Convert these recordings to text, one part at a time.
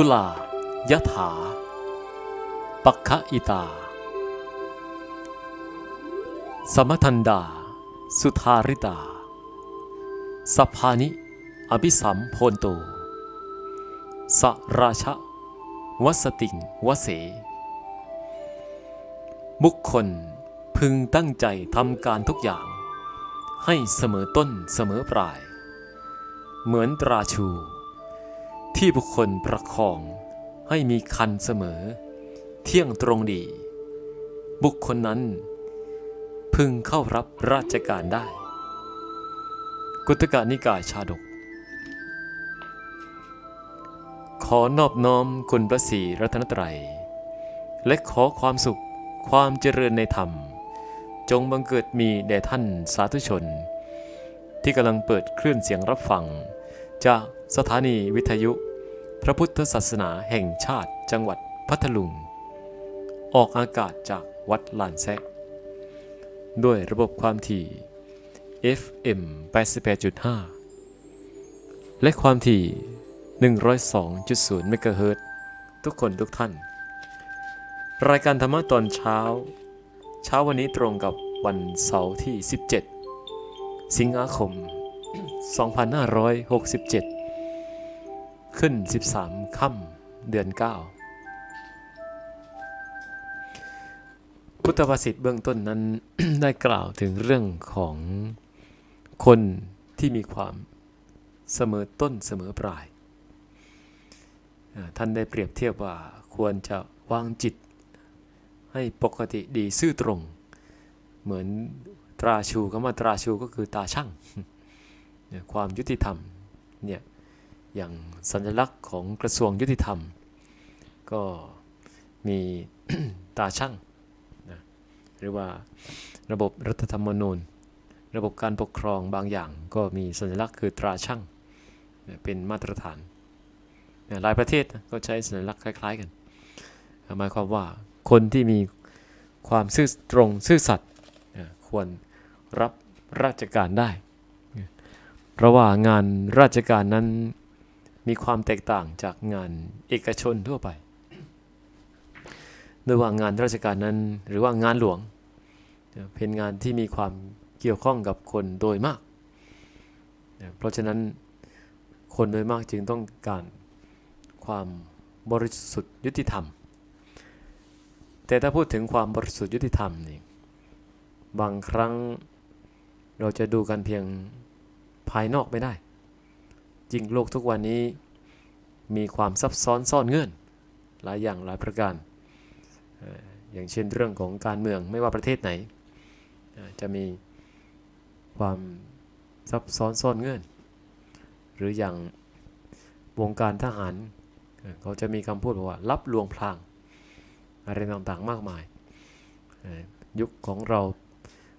ตุลายถา ปัคคะอิตา สมทันดา สุธาริตาสัพพานิ อภิสัมโพนโต สราชะวัสติงวเส บุคคลพึงตั้งใจทำการทุกอย่าง ให้เสมอต้นเสมอปลาย เหมือนตราชู ที่บุคคลประคองให้มีคันเสมอ เที่ยงตรงดี บุคคลนั้น พึงเข้ารับราชการได้ กุตกานิกายชาดก ขอนอบน้อมคุณพระศรีรัตนตรัย และขอความสุขความเจริญในธรรม จงบังเกิดมีแด่ท่านสาธุชน ที่กำลังเปิดคลื่นเสียงรับฟัง จากสถานีวิทยุ พระพุทธศาสนาแห่งชาติจังหวัดพัทลุง ออกอากาศจากวัดลานแซะด้วยระบบความถี่ FM 88.5 และความถี่ 102.0 เมกะเฮิรตทุกคนทุกท่าน รายการธรรมะตอนเช้า เช้าวันนี้ตรงกับวันเสาร์ที่ 17 สิงหาคม 2567 ขึ้น 13ค่ำเดือน 9 พุทธภาษิตเบื้องต้นนั้น ได้กล่าวถึงเรื่องของคนที่มีความเสมอต้นเสมอปลาย ท่านได้เปรียบเทียบว่าควรจะวางจิต ให้ปกติดีซื่อตรง เหมือนตราชูคำว่าตราชูก็คือตาช่างความยุติธรรมเนี่ย อย่างสัญลักษณ์ของกระทรวงยุติธรรม ก็มีตาช่างนะหรือว่าระบบรัฐธรรมนูญ ระบบการปกครองบางอย่างก็มีสัญลักษณ์คือตราช่างเนี่ยเป็นมาตรฐานหลายประเทศนะก็ใช้สัญลักษณ์คล้าย ๆกันหมายความว่าคนที่มีความซื่อตรงซื่อสัตย์ควรรับราชการได้ เพราะว่างานราชการนั้น มีความแตกต่างจากงานเอกชนทั่วไปโดยว่างานราชการนั้นหรือว่างานหลวง เป็นงานที่มีความเกี่ยวข้องกับคนโดยมาก เพราะฉะนั้นคนโดยมากจึงต้องการความบริสุทธิ์ยุติธรรม แต่ถ้าพูดถึงความบริสุทธิ์ยุติธรรมนี่บางครั้งเราจะดูกันเพียงภายนอกไม่ได้ จริงโลกทุกวันนี้มีความซับซ้อนซ่อนเงื่อน หลายอย่างหลายประการ อย่างเช่นเรื่องของการเมืองไม่ว่าประเทศไหน จะมีความซับซ้อนซ่อนเงื่อน หรืออย่างวงการทหาร เขาจะมีคำพูดบอกว่ารับลวงพลาง อะไรต่างๆมากมาย ยุคของเรา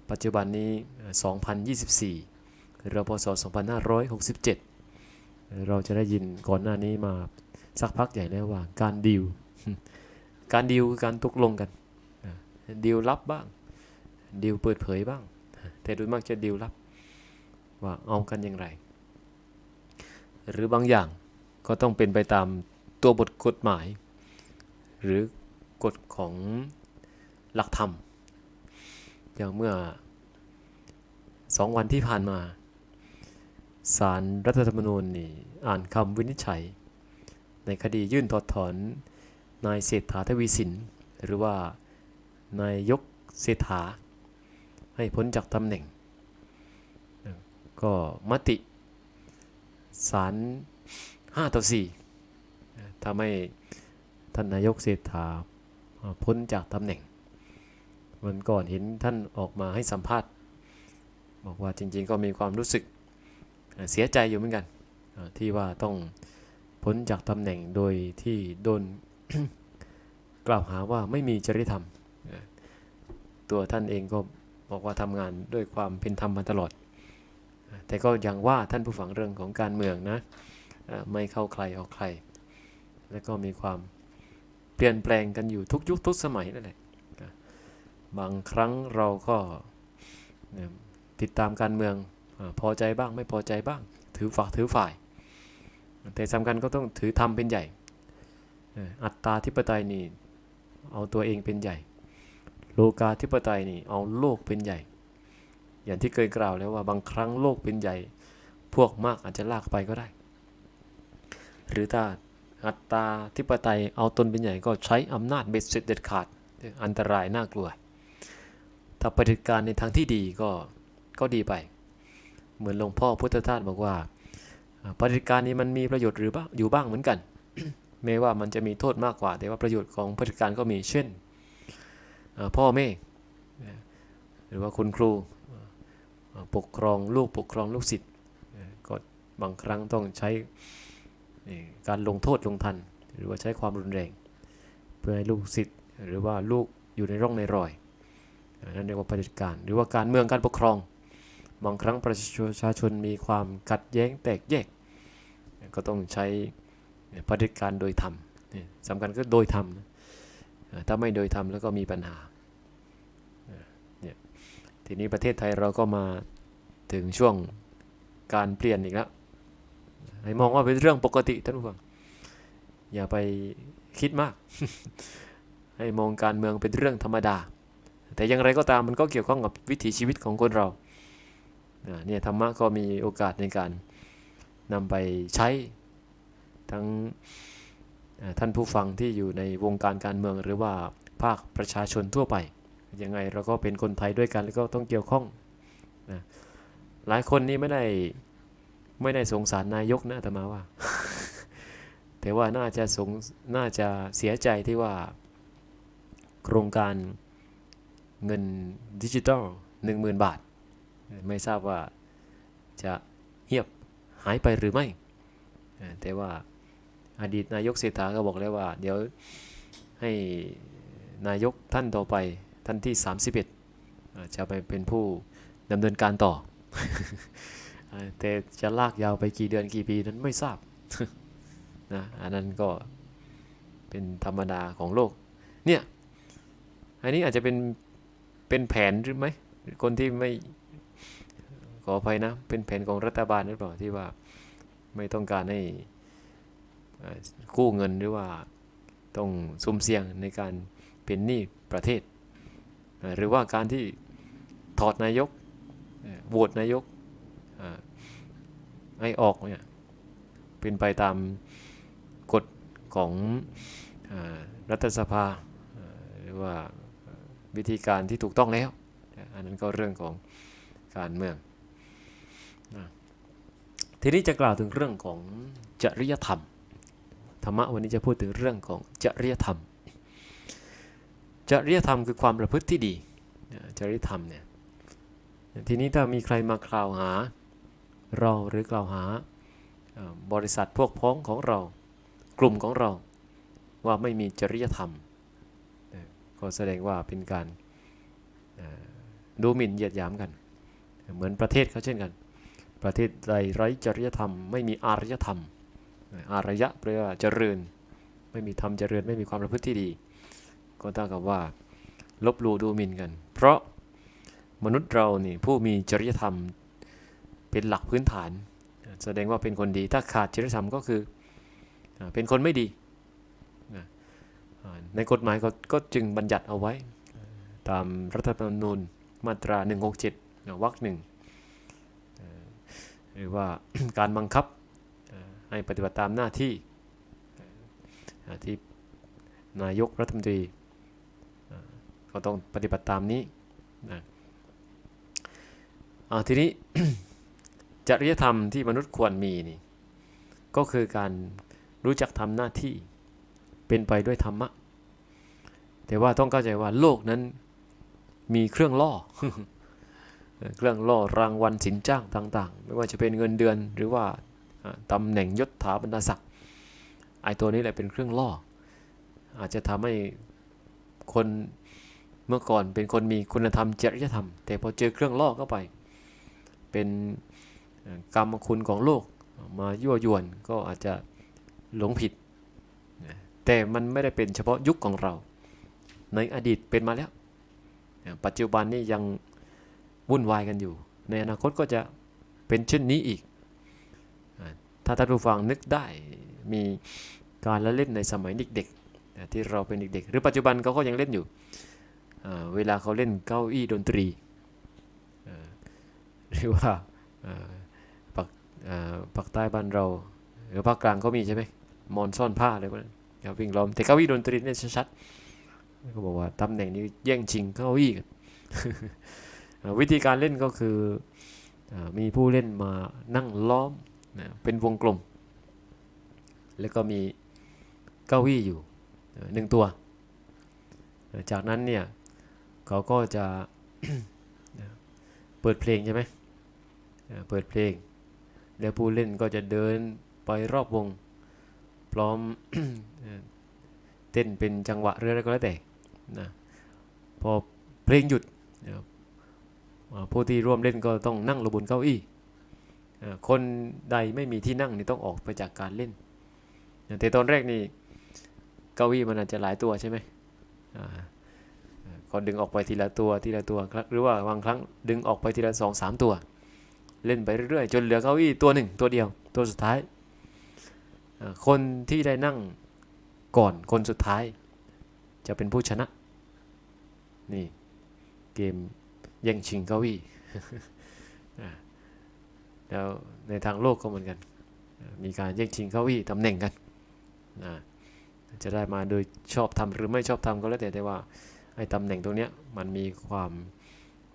ปัจจุบันนี้เอ่อ2024 หรือพศ 2567 เอ่อเราจะได้ยินก่อนหน้านี้มาสักพักใหญ่แล้วว่า การดีลการดีลคือการตกลงกันดีลลับบ้างดีลเปิดเผยบ้าง แต่โดยมากจะดีลลับ ว่าเอากันอย่างไร หรือบางอย่างก็ต้องเป็นไปตามตัวบทกฎหมาย หรือกฎของหลักธรรม อย่างเมื่อสองวันที่ผ่านมา ศารรัฐธรรมนูญนี่อ่านคำวินิจฉัย ในคดียื่นถอดถอน นายเศรษฐาทวีสิน หรือว่านายยกเศรษฐา ให้พ้นจากตำแหน่ง ก็มติศาล5ต่อ4ทำให้ท่านนายกเศรษฐาพ้นจากตำแหน่ง วันก่อนเห็นท่านออกมาให้สัมภาษณ์ บอกว่าจริงๆก็มีความรู้สึก เสียใจอยู่เหมือนกันที่ว่าต้องพ้นจากตำแหน่งโดยที่โดนกล่าวหาว่าไม่มีจริยธรรม ตัวท่านเองก็บอกว่าทำงานด้วยความเป็นธรรมมาตลอด แต่ก็ยังว่าท่านผู้ฟังเรื่องของการเมืองนะ ไม่เข้าใครออกใคร และก็มีความเปลี่ยนแปลงกันอยู่ทุกยุคทุกสมัยนั่นแหละบางครั้งเราก็ติดตามการเมือง พอใจบ้างไม่พอใจบ้าง ถือฝักถือฝ่าย แต่สำคัญก็ต้องถือธรรมเป็นใหญ่ อัตตาธิปไตยนี่เอาตัวเองเป็นใหญ่ โลกาธิปไตยนี่เอาโลกเป็นใหญ่ อย่างที่เคยกล่าวแล้วว่าบางครั้งโลกเป็นใหญ่ พวกมากอาจจะลากไปก็ได้ หรือถ้าอัตตาธิปไตยเอาตนเป็นใหญ่ก็ใช้อำนาจเบ็ดเสร็จเด็ดขาด อันตรายน่ากลัว ถ้าปฏิบัติการในทางที่ดีก็ก็ดีไป เหมือนหลวงพ่อพุทธทาสบอกว่าปฏิการนี้มันมีประโยชน์หรือบ้างอยู่บ้างเหมือนกัน แม้ว่ามันจะมีโทษมากกว่า แต่ว่าประโยชน์ของปฏิบัติการก็มีเช่นพ่อแม่หรือว่าคุณครูปกครองลูกปกครองลูกศิษย์ก็บางครั้งต้องใช้การลงโทษลงทัน หรือว่าใช้ความรุนแรง เพื่อให้ลูกศิษย์หรือว่าลูกอยู่ในร่องในรอยนั่นเรียกว่าปฏิการ หรือว่าการเมืองการปกครอง บางครั้งประชาชนมีความขัดแย้งแตกแยก ก็ต้องใช้ปฏิการโดยธรรมสำคัญก็โดยธรรมถ้าไม่โดยธรรมแล้วก็มีปัญหาทีนี้ประเทศไทยเราก็มาถึงช่วงการเปลี่ยนอีกแล้วให้มองว่าเป็นเรื่องปกติท่านผู้ฟังอย่าไปคิดมาก ให้มองการเมืองเป็นเรื่องธรรมดา แต่อย่างไรก็ตามมันก็เกี่ยวข้องกับวิถีชีวิตของคนเรา เนี่ยธรรมะก็มีโอกาสในการนำไปใช้ทั้งท่านผู้ฟังที่อยู่ในวงการการเมืองหรือว่าภาคประชาชนทั่วไป ยังไงเราก็เป็นคนไทยด้วยกันแล้วก็ต้องเกี่ยวข้องนะหลายคนนี่ไม่ได้ไม่ได้สงสารนายกนะอาตมาว่า แต่ว่าน่าจะสงน่าจะเสียใจที่ว่า โครงการเงินดิจิตอล10,000 บาท ไม่ทราบว่าจะเงียบหายไปหรือไม่ แต่ว่าอดีตนายกเศรษฐาก็บอกแล้วว่า เดี๋ยวให้นายกท่านต่อไปท่านที่ 31เอ่อจะไปเป็นผู้ดำเนินการต่อ แต่จะลากยาวไปกี่เดือนกี่ปีนั้นไม่ทราบนะอันนั้นก็เป็นธรรมดาของโลก เนี่ย อันนี้อาจจะเป็นเป็นแผนหรือไหมคนที่ไม่ ออภัยนะ เป็นแผนของรัฐบาลหรือเปล่าที่ว่าไม่ต้องการให้กู้เงินหรือว่าต้องซุ่มเสี่ยงในการเป็นหนี้ประเทศ หรือว่าการที่ถอดนายกโหวตนายกให้ออกเนี่ยเป็นไปตามกฎของอรัฐสภาหรือว่าวิธีการที่ถูกต้องแล้ว อันนั้นก็เรื่องของการเมือง ทีนี้จะกล่าวถึงเรื่องของจริยธรรม ธรรมะวันนี้จะพูดถึงเรื่องของจริยธรรม จริยธรรมคือความประพฤติที่ดี จริยธรรมเนี่ย ทีนี้ถ้ามีใครมากล่าวหาเราหรือกล่าวหาบริษัทพวกพ้องของเรา กลุ่มของเราว่าไม่มีจริยธรรม ก็แสดงว่าเป็นการดูหมิ่นเหยียดหยามกัน เหมือนประเทศเขาเช่นกัน ประเทศใดไร้จริยธรรม ไม่มีอารยธรรม อารยะแปลว่าเจริญ ไม่มีธรรมเจริญไม่มีความประพฤติที่ดี ก็เท่ากับว่า ลบลู่ดูหมิ่นกัน เพราะมนุษย์เรานี่ผู้มีจริยธรรมเป็นหลักพื้นฐาน แสดงว่าเป็นคนดี ถ้าขาดจริยธรรมก็คือเป็นคนไม่ดี ในกฎหมายก็ก็จึงบัญญัติเอาไว้ ตามรัฐธรรมนูญมาตรา 167วรรคหนึ่ง หรือว่าการบังคับให้ปฏิบัติตามหน้าที่ที่นายกรัฐมนตรีเอ่อก็ต้องปฏิบัติตามนี้นะทีนี้จริยธรรมที่มนุษย์ควรมีนี่ก็คือการรู้จักทำหน้าที่เป็นไปด้วยธรรมะ แต่ว่าต้องเข้าใจว่าโลกนั้นมีเครื่องล่อ เครื่องล่อรางวัลสินจ้างต่างๆ ไม่ว่าจะเป็นเงินเดือนหรือว่าอ่าตำแหน่งยศถาบรรดาศักดิ์ไอ้ตัวนี้แหละเป็นเครื่องล่อ อาจจะทำให้คนเมื่อก่อนเป็นคนมีคุณธรรมจริยธรรม แต่พอเจอเครื่องล่อเข้าไป เป็นกรรมคุณของโลกมายั่วยวนก็อาจจะหลงผิด แต่มันไม่ได้เป็นเฉพาะยุคของเรา ในอดีตเป็นมาแล้ว ปัจจุบันนี้ยัง วุ่นวายกันอยู่ ในอนาคตก็จะเป็นเช่นนี้อีก ถ้าท่านผู้ฟังนึกได้มีการละเล่นในสมัยเด็กๆที่เราเป็นเด็กๆ หรือปัจจุบันเขาก็ยังเล่นอยู่ เวลาเขาเล่นเก้าอี้ดนตรีหรือว่าอ่าปักปักใต้บ้านเรา หรือภาคกลางก็มีใช่ไหมมอนซ่อนผ้าอะไรพวกนั้นครับวิ่งล้อมแต่เก้าอี้ดนตรีเนี่ยชัดๆเขาบอกว่าตำแหน่งนี้แย่งชิงเก้าอี้กัน วิธีการเล่นก็คืออมีผู้เล่นมานั่งล้อมนะเป็นวงกลม แล้วก็มีเก้าอี้อยู่หนึ่งตัว จากนั้นเนี่ยเขาก็จะเปิดเพลงใช่ไหมเปิดเพลง แล้วผู้เล่นก็จะเดินไปรอบวง พร้อมเต้นเป็นจังหวะเรื่อยๆก็แล้วแต่นะพอเพลงหยุด ผู้ที่ร่วมเล่นก็ต้องนั่งลงบนเก้าอี้คนใดไม่มีที่นั่งนี่ต้องออกไปจากการเล่นแต่ตอนแรกนี่เก้าอี้มันอาจจะหลายตัวใช่ไหมก็ดึงออกไปทีละตัวทีละตัวครับหรือว่าบางครั้งดึงออกไปทีละสองสามตัว เล่นไปเรื่อยๆ จนเหลือเก้าอี้ตัวหนึ่งตัวเดียวตัวสุดท้าย คนที่ได้นั่งก่อนคนสุดท้าย จะเป็นผู้ชนะ นี่เกม แย่งชิงเก้าอี้แล้วในทางโลกก็เหมือนกัน มีการแย่งชิงเก้าอี้ตำแหน่งกันนะจะได้มาโดยชอบทำหรือไม่ชอบทำก็แล้วแต่แต่ว่าไอ้ตำแหน่งตรงเนี้ยมันมีความ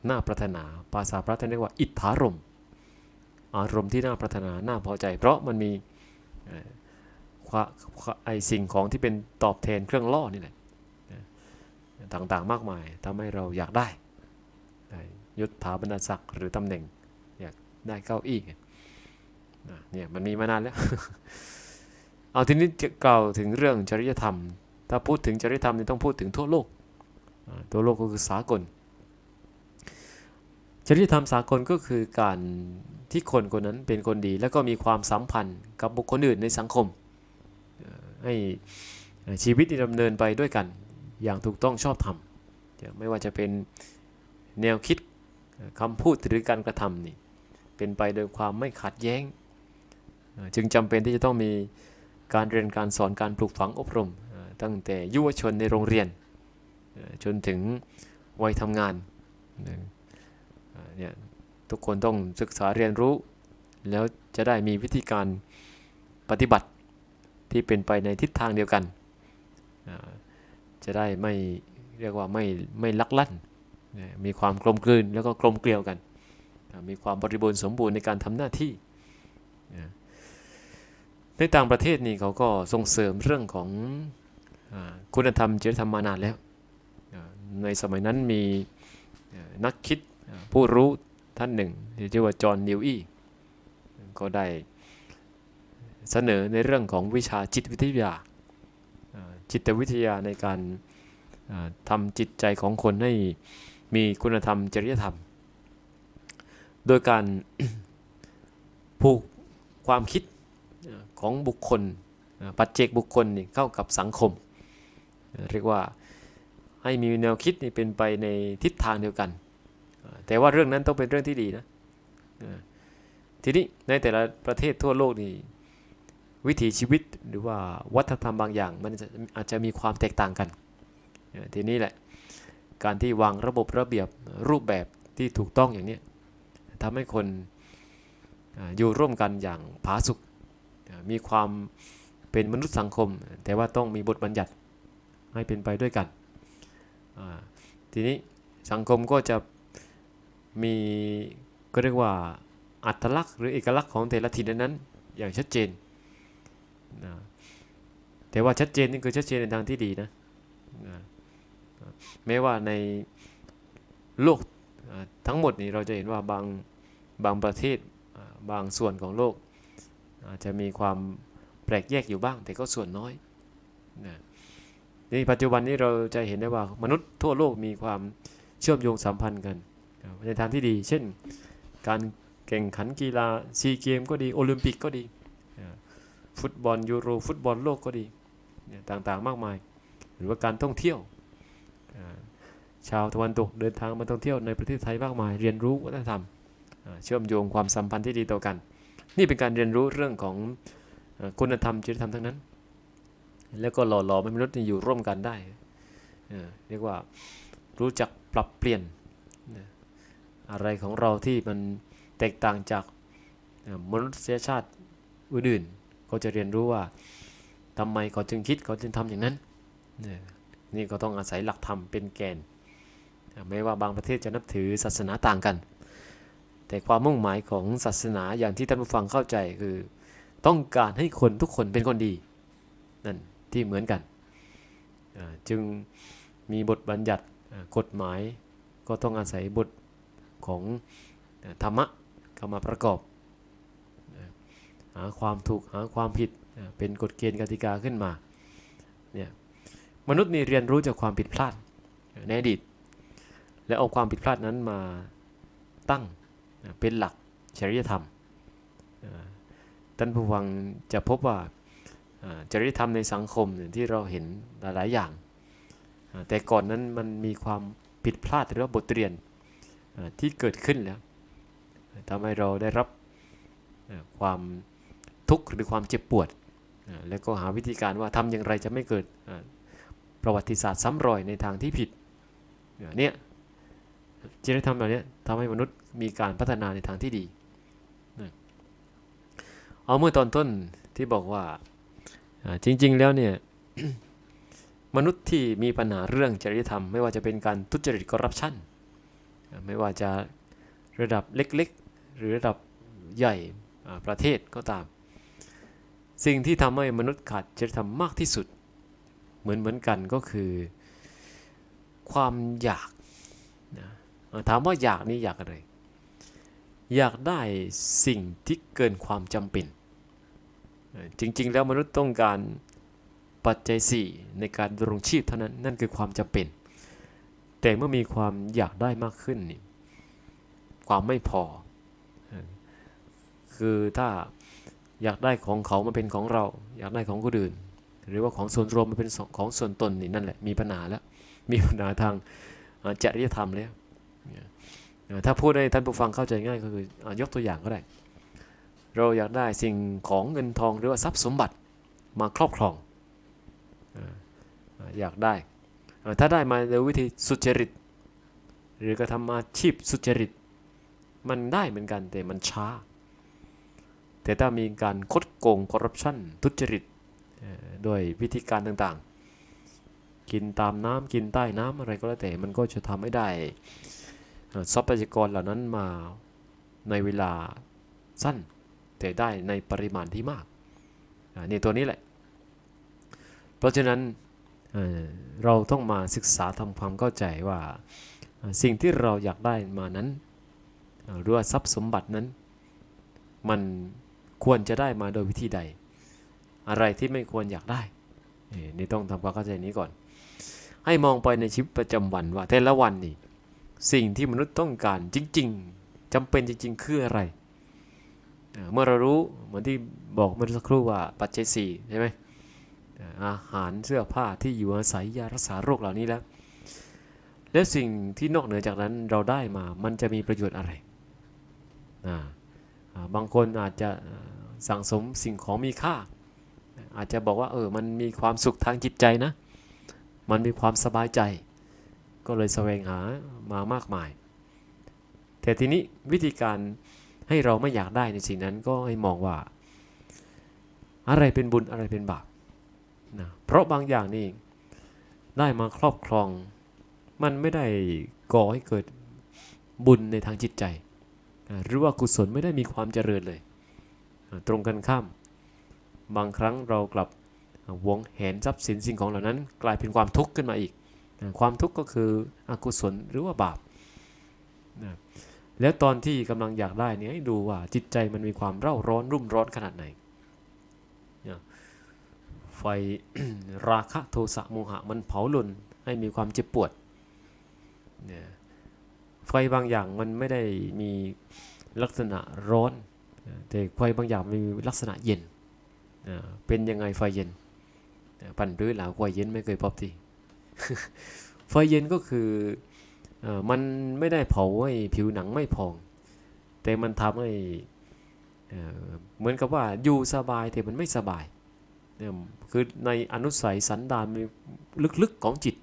น่าปรารถนาภาษาพระท่านเรียกว่า อิทธารมณ์อารมณ์ที่น่าปรารถนาน่าพอใจ เพราะมันมีเอ่อความไอสิ่งของที่เป็นตอบแทนเครื่องล่อนี่แหละต่างๆมากมายทำให้เราอยากได้ ยศถาบรรดาศักดิ์หรือตำแหน่ง อยากได้เก้าอี้เนี่ยมันมีมานานแล้ว เอาทีนี้จะกล่าวถึงเรื่องจริยธรรม ถ้าพูดถึงจริยธรรมนี่ต้องพูดถึงทั่วโลกอ่าทั่วโลกก็คือสากล จริยธรรมสากลก็คือการที่คนคนนั้นเป็นคนดี แล้วก็มีความสัมพันธ์กับบุคคลอื่นในสังคม ให้ชีวิตดำเนินไปด้วยกัน อย่างถูกต้องชอบธรรมไม่ว่าจะเป็น แนวคิดคำพูดหรือการกระทำนี่เป็นไปโดยความไม่ขัดแย้ง จึงจำเป็นที่จะต้องมีการเรียนการสอนการปลูกฝังอบรม ตั้งแต่ยุวชนในโรงเรียน จนถึงวัยทำงานเนี่ยทุกคนต้องศึกษาเรียนรู้ แล้วจะได้มีวิธีการปฏิบัติที่เป็นไปในทิศทางเดียวกัน จะได้ไม่เรียกว่าไม่ไม่ลักลั่น มีความกลมกลืนแล้วก็กลมเกลียวกัน มีความบริบูรณ์สมบูรณ์ในการทำหน้าที่นะในต่างประเทศนี่เขาก็ส่งเสริมเรื่องของคุณธรรมจริยธรรมมานานแล้ว ในสมัยนั้นมีนักคิดผู้รู้ท่านหนึ่งที่ชื่อว่าจอห์นนิวอีก็ได้เสนอในเรื่องของวิชาจิตวิทยา จิตวิทยาในการทำจิตใจของคนให้ มีคุณธรรมจริยธรรม โดยการผูกความคิดของบุคคลปัจเจกบุคคลเข้ากับสังคม เรียกว่าให้มีแนวคิดนี่เป็นไปในทิศทางเดียวกัน แต่ว่าเรื่องนั้นต้องเป็นเรื่องที่ดีนะทีนี้ในแต่ละประเทศทั่วโลกนี่วิถีชีวิตหรือว่าวัฒนธรรมบางอย่าง มันอาจจะมีความแตกต่างกัน ทีนี้แหละ การที่วางระบบระเบียบรูปแบบที่ถูกต้องอย่างนี้ทำให้คนอยู่ร่วมกันอย่างผาสุกมีความเป็นมนุษย์สังคม แต่ว่าต้องมีบทบัญญัติให้เป็นไปด้วยกันทีนี้สังคมก็จะมีก็เรียกว่าอัตลักษณ์หรือเอกลักษณ์ของแต่ละถิ่นนั้น อย่างชัดเจนนะแต่ว่าชัดเจนนี่คือชัดเจนในทางที่ดีนะนะ แม้ว่าในโลกทั้งหมดนี้เราจะเห็นว่าบางบางประเทศบางส่วนของโลก อาจจะมีความแปลกแยกอยู่บ้าง แต่ก็ส่วนน้อยนะในปัจจุบันนี้เราจะเห็นได้ว่ามนุษย์ทั่วโลกมีความเชื่อมโยงสัมพันธ์กัน ในทางที่ดี เช่น การแข่งขันกีฬาซีเกมก็ดีโอลิมปิกก็ดี ฟุตบอลยูโร ฟุตบอลโลกก็ดีต่างๆมากมาย หรือว่าการท่องเที่ยว ชาวตะวันตกเดินทางมาท่องเที่ยวในประเทศไทยมากมาย เรียนรู้วัฒนธรรมเชื่อมโยงความสัมพันธ์ที่ดีต่อกัน นี่เป็นการเรียนรู้เรื่องของคุณธรรมจริยธรรมทั้งนั้น แล้วก็หล่อหลอมมนุษย์นี่อยู่ร่วมกันได้เรียกว่ารู้จักปรับเปลี่ยนอะไรของเราที่มันแตกต่างจากมนุษยชาติอื่นๆก็จะเรียนรู้ว่าทำไมเขาจึงคิดเขาจึงทำอย่างนั้นเนี่ก็ต้องอาศัยหลักธรรมเป็นแกน ไม่ว่าบางประเทศจะนับถือศาสนาต่างกัน แต่ความมุ่งหมายของศาสนาอย่างที่ท่านผู้ฟังเข้าใจคือ ต้องการให้คนทุกคนเป็นคนดี นั่นที่เหมือนกัน จึงมีบทบัญญัติกฎหมายก็ต้องอาศัยบทของธรรมะเข้ามาประกอบ หาความถูกหาความผิดเป็นกฎเกณฑ์กติกาขึ้นมา มนุษย์นี่เรียนรู้จากความผิดพลาดในอดีต และเอาความผิดพลาดนั้นมาตั้งเป็นหลักจริยธรรมท่านผู้ฟังจะพบว่าจริยธรรมในสังคมที่เราเห็นหลาย ๆ อย่าง แต่ก่อนนั้นมันมีความผิดพลาดหรือว่าบทเรียนที่เกิดขึ้นแล้วทำให้เราได้รับความทุกข์หรือความเจ็บปวด แล้วก็หาวิธีการว่าทำอย่างไรจะไม่เกิด ประวัติศาสตร์ซ้ำรอยในทางที่ผิดเนี่ยจริยธรรมเหล่านี้ทำให้มนุษย์มีการพัฒนาในทางที่ดี เอาเมื่อตอนต้นที่บอกว่าจริง ๆ แล้วเนี่ยมนุษย์ที่มีปัญหาเรื่องจริยธรรม ไม่ว่าจะเป็นการทุจริตคอร์รัปชันไม่ว่าจะระดับเล็กๆ หรือระดับใหญ่ประเทศก็ตาม สิ่งที่ทำให้มนุษย์ขาดจริยธรรมมากที่สุด เหมือนเหมือนกันก็คือ ความอยากนะถามว่าอยากนี่อยากอะไร อยากได้สิ่งที่เกินความจำเป็น จริง ๆ แล้วมนุษย์ต้องการปัจจัย4ในการดำรงชีพเท่านั้นนั่นคือความจำเป็น แต่เมื่อมีความอยากได้มากขึ้นนี่ความไม่พอ คือถ้าอยากได้ของเขามาเป็นของเรา อยากได้ของคนอื่น หรือว่าของส่วนรวมมาเป็นของส่วนตนนี่นั่นแหละมีปัญหาแล้วมีปัญหาทางจริยธรรมแล้วถ้าพูดให้ท่านผู้ฟังเข้าใจง่ายก็คืออยกตัวอย่างก็ได้ เราอยากได้สิ่งของเงินทองหรือว่าทรัพย์สมบัติมาครอบครองอยากได้ ถ้าได้มาโดยวิธีสุจริต หรือกระทำอาชีพสุจริต มันได้เหมือนกันแต่มันช้า แต่ถ้ามีการคดโกงคอร์รัปชันทุจริต ด้วยวิธีการต่างๆ กินตามน้ำกินใต้น้ำอะไรก็แล้วแต่ มันก็จะทำให้ได้ทรัพยากรเหล่านั้นมาในเวลาสั้น แต่ได้ในปริมาณที่มากนี่ตัวนี้แหละ เพราะฉะนั้นเราต้องมาศึกษาทำความเข้าใจว่าสิ่งที่เราอยากได้มานั้นหรือว่าทรัพย์สมบัตินั้น มันควรจะได้มาโดยวิธีใด อะไรที่ไม่ควรอยากได้เนี่ต้องทำความเข้าใจนี้ก่อน ให้มองไปในชีวิตประจำวันว่าแต่ละวันนี่สิ่งที่มนุษย์ต้องการจริง ๆจำเป็นจริง ๆ คืออะไร เมื่อเรารู้เหมือนที่บอกเมื่อสักครู่ว่าปัจเจัยสี่ใช่ไหมอาหารเสื้อผ้าที่อยู่อาศัยยารักษาโรคเหล่านี้แล้ว แล้วสิ่งที่นอกเหนือจากนั้นเราได้มามันจะมีประโยชน์อะไร บางคนอาจจะสั่งสมสิ่งของมีค่า อาจจะบอกว่าเออมันมีความสุขทางจิตใจนะ มันมีความสบายใจ ก็เลยแสวงหามามากมาย แต่ทีนี้วิธีการให้เราไม่อยากได้ในสิ่งนั้นก็ให้มองว่า อะไรเป็นบุญอะไรเป็นบาปนะเพราะบางอย่างนี่ได้มาครอบครอง มันไม่ได้ก่อให้เกิดบุญในทางจิตใจ หรือว่ากุศลไม่ได้มีความเจริญเลย ตรงกันข้าม บางครั้งเรากลับหวงแหนทรัพย์สินสิ่งของเหล่านั้น กลายเป็นความทุกข์ขึ้นมาอีก ความทุกข์ก็คืออกุศลหรือว่าบาปนะแล้วตอนที่กำลังอยากได้เนี่ยให้ดูว่าจิตใจมันมีความเร่าร้อนรุ่มร้อนขนาดไหนนะไฟราคะโทสะโมหะมันเผาลุนให้มีความเจ็บปวดไฟบางอย่างมันไม่ได้มีลักษณะร้อน แต่ไฟบางอย่างมีลักษณะเย็น เป็นยังไงไฟเย็นปั่นรื้อหลาไฟเย็นไม่เคยพบที่ไฟเย็นก็คืออมันไม่ได้เผาให้ผิวหนังไม่พอง แต่มันทำให้เหมือนกับว่าอยู่สบายแต่มันไม่สบายคือในอนุสัยสันดานลึกๆของจิต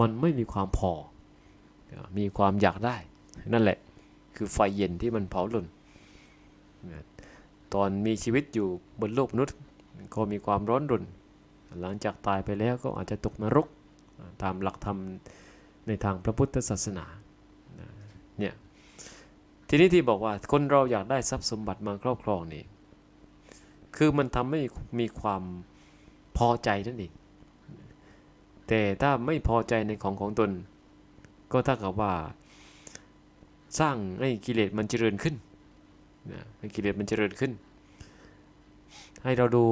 มันไม่มีความพอ มีความอยากได้ นั่นแหละ คือไฟเย็นที่มันเผาหล่น ตอนมีชีวิตอยู่บนโลกมนุษย์ ก็มีความร้อนรนหลังจากตายไปแล้วก็อาจจะตกนรกตามหลักธรรมในทางพระพุทธศาสนาเนี่ยทีนี้ที่บอกว่าคนเราอยากได้ทรัพย์สมบัติมาครอบครองนี่คือมันทำให้มีความพอใจนั่นเองแต่ถ้าไม่พอใจในของของตน ก็ถ้ากับว่า สร้างให้กิเลสมันเจริญขึ้น ให้กิเลสมันเจริญขึ้น ให้เราดู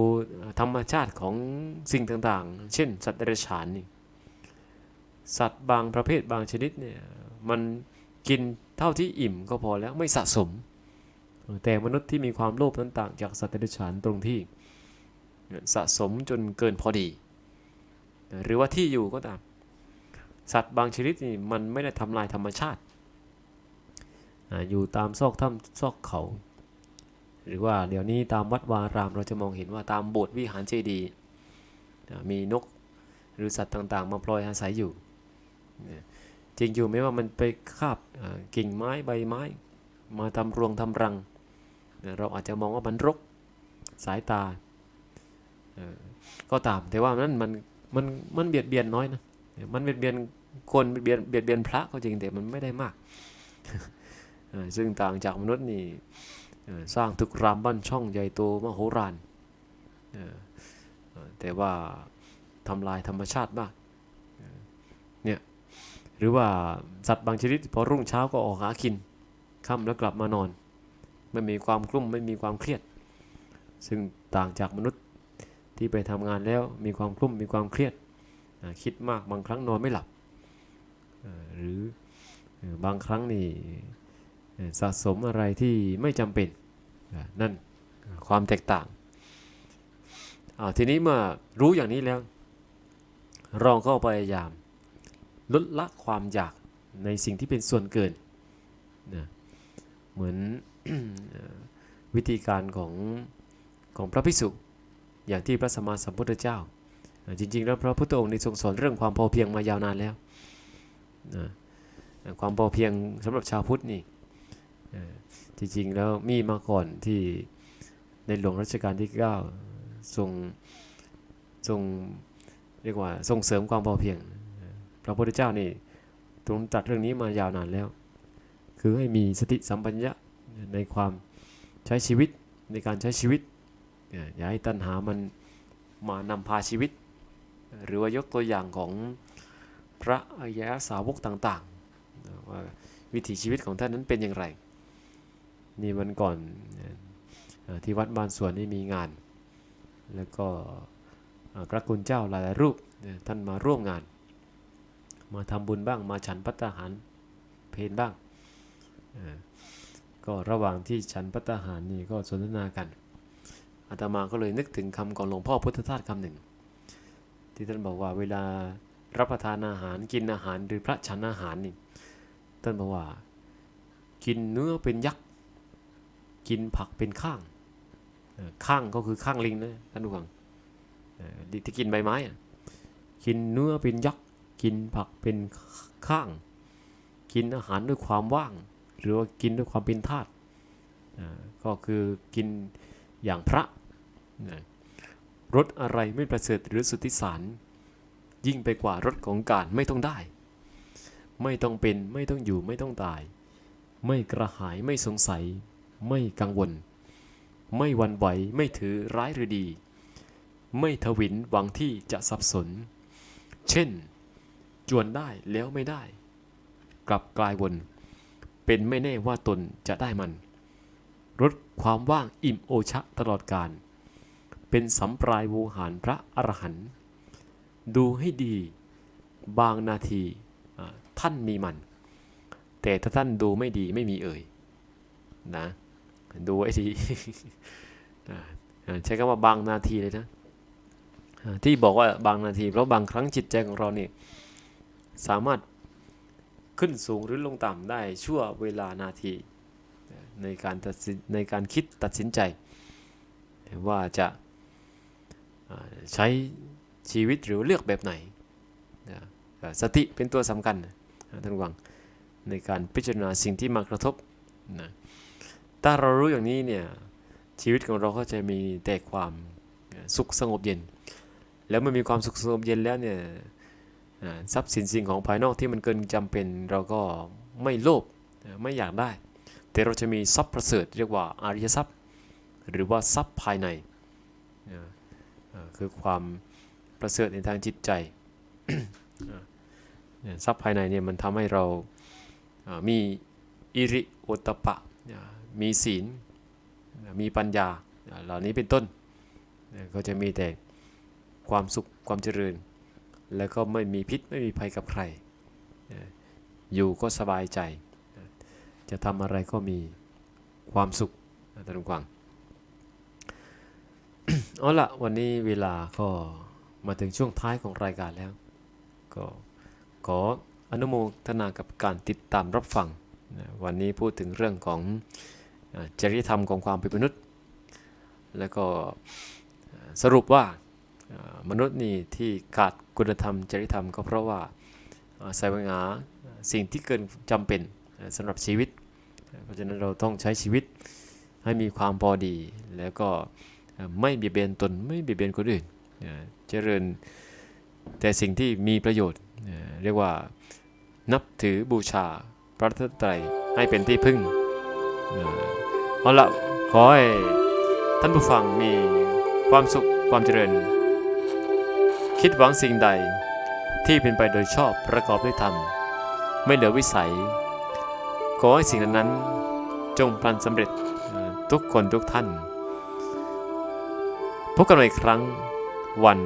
ธรรมชาติของสิ่งต่างๆ เช่น สัตว์เดรัจฉานนี่สัตว์บางประเภทบางชนิดเนี่ยมันกินเท่าที่อิ่มก็พอแล้วไม่สะสม แต่มนุษย์ที่มีความโลภนั้นต่างจากสัตว์เดรัจฉานตรงที่สะสมจนเกินพอดี หรือว่าที่อยู่ก็ตาม สัตว์บางชนิดนี่มันไม่ได้ทำลายธรรมชาติ อยู่ตามซอกถ้ำซอกเขา หรือว่าเดี๋ยวนี้ตามวัดวารามเราจะมองเห็นว่าตามโบสถ์วิหารเจดีย์มีนกหรือสัตว์ต่างๆ มาพลอยอาศัยอยู่ จริงอยู่ไม่ว่ามันไปคาบกิ่งไม้ใบไม้ มาทำรวงทำรัง เราอาจจะมองว่ามันรกสายตาก็ตามแต่ว่านั้นมันมันมันเบียดเบียนน้อยนะมันเบียดเบียนคนเบียดเบียดเบียนพระก็จริงแต่มันไม่ได้มาก ซึ่งต่างจากมนุษย์นี่สร้างตึกรามบ้านช่องใหญ่โตมโหฬารแต่ว่าทำลายธรรมชาติมากเนี่ยหรือว่าสัตว์บางชนิดพอรุ่งเช้าก็ออกหากินค่ำแล้วกลับมานอน ไม่มีความกลุ้มไม่มีความเครียด ซึ่งต่างจากมนุษย์ที่ไปทำงานแล้วมีความกลุ้มมีความเครียดคิดมากบางครั้งนอนไม่หลับหรือบางครั้งนี่ สะสมอะไรที่ไม่จำเป็นนั่นความแตกต่างทีนี้เมื่อรู้อย่างนี้แล้ว เราก็พยายามลดละความอยากในสิ่งที่เป็นส่วนเกินนะเหมือนวิธีการของของพระภิกษุอย่างที่พระสมมาสัมพุทธเจ้า จริง ๆ แล้วพระพุทธองค์ในทรงสอนเรื่องความพอเพียงมายาวนานแล้วนะความพอเพียงสำหรับชาวพุทธนี่ จริงๆแล้วมีมาก่อนที่ในหลวงรัชกาลที่ 9 ทรงทรงเรียกว่าส่งเสริมความพอเพียง พระพุทธเจ้านี่ตรงตัดเรื่องนี้มายาวนานแล้ว คือให้มีสติสัมปัญญะในความใช้ชีวิตในการใช้ชีวิต อย่าให้ตัณหามันมานำพาชีวิต หรือว่ายกตัวอย่างของพระอริยสาวกต่างๆว่าวิถีชีวิตของท่านนั้นเป็นอย่างไร นี่วันก่อนที่วัดบ้านสวนนี่มีงาน แล้วก็พระคุณเจ้าหลายรูปท่านมาร่วมงาน มาทำบุญบ้างมาฉันพัตหารเพนบ้าง ก็ระหว่างที่ฉันพัตหารนี่ก็สนทนากันอาตมาก็เลยนึกถึงคำของหลวงพ่อพุทธทาสคำหนึ่ง ที่ท่านบอกว่าเวลารับประทานอาหารกินอาหารหรือพระฉันอาหารนี่ท่านบอกว่า กินเนื้อเป็นยักษ์ กินผักเป็นข้างข้างก็คือข้างลิงนะท่านผู้ฟังที่กินใบไม้กินเนื้อเป็นยักษ์กินผักเป็นข้าง กินอาหารด้วยความว่าง หรือว่ากินด้วยความเป็นธาตุก็คือกินอย่างพระรสอะไรไม่ประเสริฐหรือสุทธิสาร ยิ่งไปกว่ารสของการไม่ต้องได้ ไม่ต้องเป็นไม่ต้องอยู่ไม่ต้องตาย ไม่กระหายไม่สงสัย ไม่กังวล ไม่วันไหวไม่ถือร้ายหรือดี ไม่ทวินหวังที่จะสับสน เช่น จวนได้แล้วไม่ได้ กลับกลายวน เป็นไม่แน่ว่าตนจะได้มันลดความว่างอิ่มโอชะตลอดการ เป็นสำปรายโวหารพระอรหันต์ดูให้ดี บางนาทีท่านมีมัน แต่ถ้าท่านดูไม่ดีไม่มีเอ่ยนะ ดูไว้ทีใช้คำว่าบางนาทีเลยนะที่บอกว่าบางนาที เพราะบางครั้งจิตใจของเราเนี่ยสามารถขึ้นสูงหรือลงต่ำได้ชั่วเวลานาทีในการตัดสินในการคิดตัดสินใจ ว่าจะใช้ชีวิตหรือเลือกแบบไหน สติเป็นตัวสำคัญท่านผู้ฟังในการพิจารณาสิ่งที่มากระทบนะ ถ้าเรารู้อย่างนี้เนี่ยชีวิตของเราก็จะมีแต่ความสุขสงบเย็น แล้วเมื่อมีความสุขสงบเย็นแล้วเนี่ยทรัพย์สินสิ่งของภายนอกที่มันเกินจำเป็นเราก็ไม่โลภไม่อยากได้ แต่เราจะมีทรัพย์ประเสริฐเรียกว่าอริยทรัพย์ หรือว่าทรัพย์ภายในคือความประเสริฐในทางจิตใจทรัพย์ภายในเนี่ยมันทำให้เรามีอิริโอตตปปะ มีศีล มีปัญญา เหล่านี้เป็นต้นเนี่ยก็จะมีแต่ความสุขความเจริญ แล้วก็ไม่มีพิษไม่มีภัยกับใคร อยู่ก็สบายใจ จะทำอะไรก็มีความสุขท่านผู้ฟังเอาละวันนี้เวลาก็มาถึงช่วงท้ายของรายการแล้ว ก็ขออนุโมทนากับการติดตามรับฟัง วันนี้พูดถึงเรื่องของ จริยธรรมของความเป็นมนุษย์ แล้วก็สรุปว่ามนุษย์นี่ที่ขาดคุณธรรมจริยธรรมก็เพราะว่าอ่าแสวงหาสิ่งที่เกินจำเป็นอ่าสำหรับชีวิต เพราะฉะนั้นเราต้องใช้ชีวิตให้มีความพอดี แล้วก็ไม่เบียดเบียนตนไม่เบียดเบียนคนอื่นเจริญแต่สิ่งที่มีประโยชน์เอ่อเรียกว่านับถือบูชาพระรัตนตรัยให้เป็นที่พึ่ง เอาละขอให้ท่านผู้ฟังมีความสุขความเจริญ คิดหวังสิ่งใดที่เป็นไปโดยชอบประกอบด้วยธรรม ไม่เหลือวิสัย ขอให้สิ่งนั้นจงพันสำเร็จทุกคนทุกท่าน พบกันใหม่อีกครั้งวัน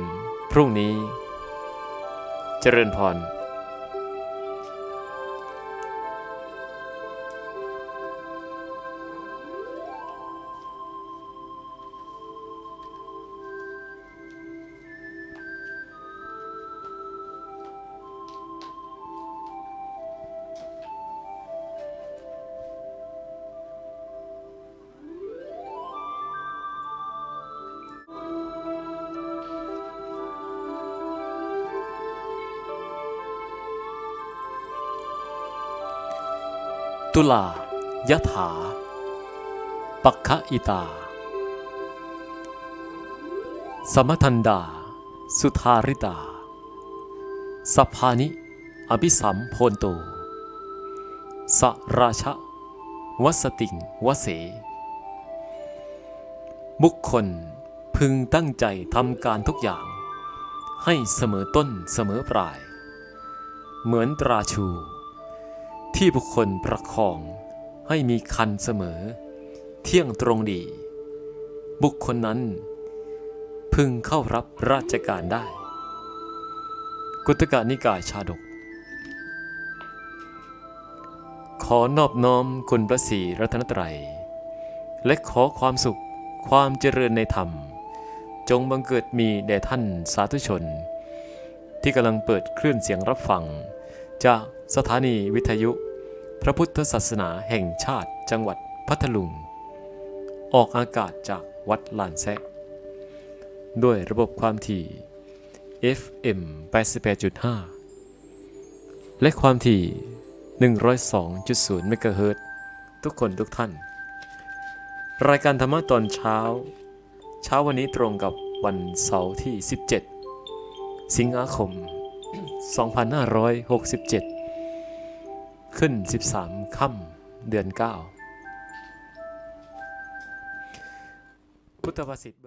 พรุ่งนี้ เจริญพร ตุลายะถา ปักขะอิตา สมทันดา สุธาริตา สภานิ อภิสัมโพนโต สราชะวัสติงวเส บุคคลพึงตั้งใจทำการทุกอย่าง ให้เสมอต้นเสมอปลาย เหมือนตราชู ที่บุคคลประคองให้มีคันเสมอ เที่ยงตรงดี บุคคลนั้น พึงเข้ารับราชการได้ กุตกะนิกายชาดก ขอนอบน้อมคุณพระศรีรัตนตรัย และขอความสุขความเจริญในธรรม จงบังเกิดมีแด่ท่านสาธุชน ที่กำลังเปิดคลื่นเสียงรับฟัง จากสถานีวิทยุ พระพุทธศาสนาแห่งชาติจังหวัดพัทลุง ออกอากาศจากวัดลานแซะด้วยระบบความถี่ FM 88.5 และความถี่ 102.0 เมกะเฮิรตทุกคนทุกท่าน รายการธรรมะตอนเช้า เช้าวันนี้ตรงกับวันเสาร์ที่ 17 สิงหาคม 2567 ขึ้น 13ค่ำเดือน 9 พุทธภาษิต